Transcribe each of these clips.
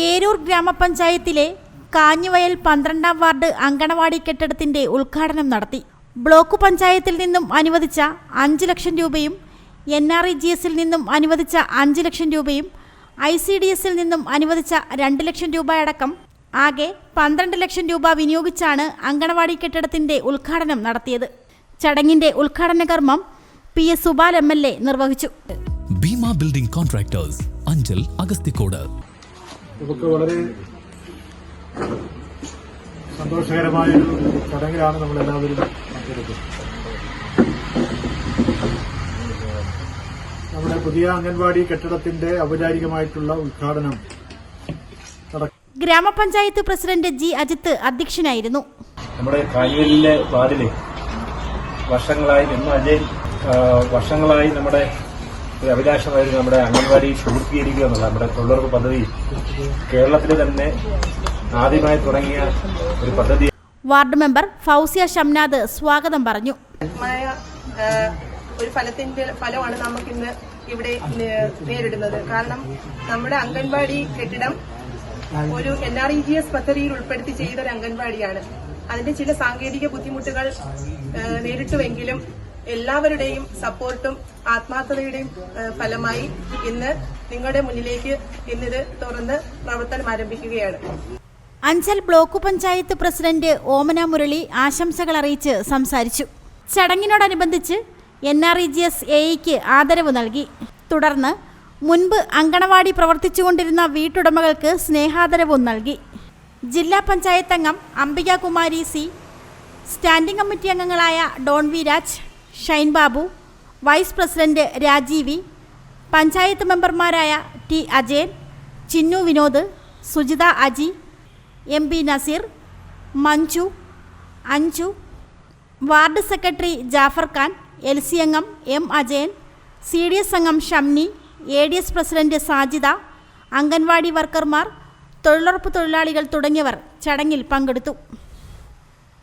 ഏരൂർ ഗ്രാമപഞ്ചായത്തിലെ കാഞ്ഞുവയൽ പന്ത്രണ്ടാം വാർഡ് അങ്കണവാടി കെട്ടിടത്തിന്റെ ഉദ്ഘാടനം നടത്തി. ബ്ലോക്ക് പഞ്ചായത്തിൽ നിന്നും അനുവദിച്ച അഞ്ച് ലക്ഷം രൂപയും എൻ ആർ ഇ ജി എസിൽ നിന്നും അനുവദിച്ച അഞ്ച് ലക്ഷം രൂപയും ഐ സി ഡി എസിൽ നിന്നും അനുവദിച്ച രണ്ട് ലക്ഷം രൂപ അടക്കം ആകെ പന്ത്രണ്ട് ലക്ഷം രൂപ വിനിയോഗിച്ചാണ് അങ്കണവാടി കെട്ടിടത്തിന്റെ ഉദ്ഘാടനം നടത്തിയത്. ചടങ്ങിന്റെ ഉദ്ഘാടന കർമ്മം P S Subal M L A നിർവഹിച്ചു. Bhima building contractors Anchal Agasthikode. നമുക്ക് വളരെ സന്തോഷകരമായ ഒരു ചടങ്ങിലാണ് നമ്മൾ എല്ലാവരും പങ്കെടുക്കുന്നത്. നമ്മുടെ പുതിയ അംഗൻവാടി കെട്ടിടത്തിന്റെ ഔപചാരികമായിട്ടുള്ള ഉദ്ഘാടനം ഗ്രാമപഞ്ചായത്ത് പ്രസിഡന്റ് ജി അജിത്ത് അധ്യക്ഷനായിരുന്നു. നമ്മുടെ കായലിലെ വാർഡിലെ വർഷങ്ങളായി എന്നും അജയ് വർഷങ്ങളായി നമ്മുടെ ഒരു അഭിലാഷമായിരുന്നു നമ്മുടെ അംഗൻവാടി പൂർത്തീകരിക്കുക എന്നുള്ള നമ്മുടെ തൊഴിലുറപ്പ് പദ്ധതി കേരളത്തിൽ തന്നെ ആദ്യമായി തുടങ്ങിയ ഒരു പദ്ധതി. വാർഡ് മെമ്പർ ഫൗസിയ ഷംനാദ് സ്വാഗതം പറഞ്ഞു. ഒരു ഫലത്തിന്റെ ഫലമാണ് നമുക്കിന്ന് ഇവിടെ നേരിടുന്നത്. കാരണം നമ്മുടെ അംഗൻവാടി കെട്ടിടം ഒരു N R E G S പദ്ധതിയിൽ ഉൾപ്പെടുത്തി ചെയ്ത ഒരു അംഗൻവാടിയാണ്. അതിന്റെ ചില സാങ്കേതിക ബുദ്ധിമുട്ടുകൾ നേരിട്ടുവെങ്കിലും എല്ലാവരുടെയും സപ്പോർട്ടും ആത്മാർത്ഥതയുടെയും ഫലമായി ഇന്ന് നിങ്ങളുടെ മുന്നിലേക്ക് ഇന്നിത് തുറന്ന് പ്രവർത്തനം ആരംഭിക്കുകയാണ്. അഞ്ചൽ ബ്ലോക്ക് പഞ്ചായത്ത് പ്രസിഡന്റ് ഓമന മുരളി ആശംസകൾ അറിയിച്ച് സംസാരിച്ചു. ചടങ്ങിനോടനുബന്ധിച്ച് N R E G S എയ്ക്ക് ആദരവ് നൽകി. തുടർന്ന് മുൻപ് അങ്കണവാടി പ്രവർത്തിച്ചുകൊണ്ടിരുന്ന വീട്ടുടമകൾക്ക് സ്നേഹാദരവും നൽകി. ജില്ലാ പഞ്ചായത്ത് അംഗം Ambika Kumari C standing committee അംഗങ്ങളായ Don V Raj Shine Babu vice president Rajeevi panchayat മെമ്പർമാരായ T Ajayan Chinnu Vinod Sujitha Aji M P Naseer Manju Anju ward secretary Jafar Khan L C അംഗം M Ajayan C D S അംഗം Shamni A D S president Sajitha anganwadi വർക്കർമാർ തൊഴിലുറപ്പ് തൊഴിലാളികൾ തുടങ്ങിയവർ ചടങ്ങിൽ പങ്കെടുത്തു.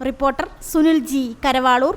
Reporter Sunil G Karavalur.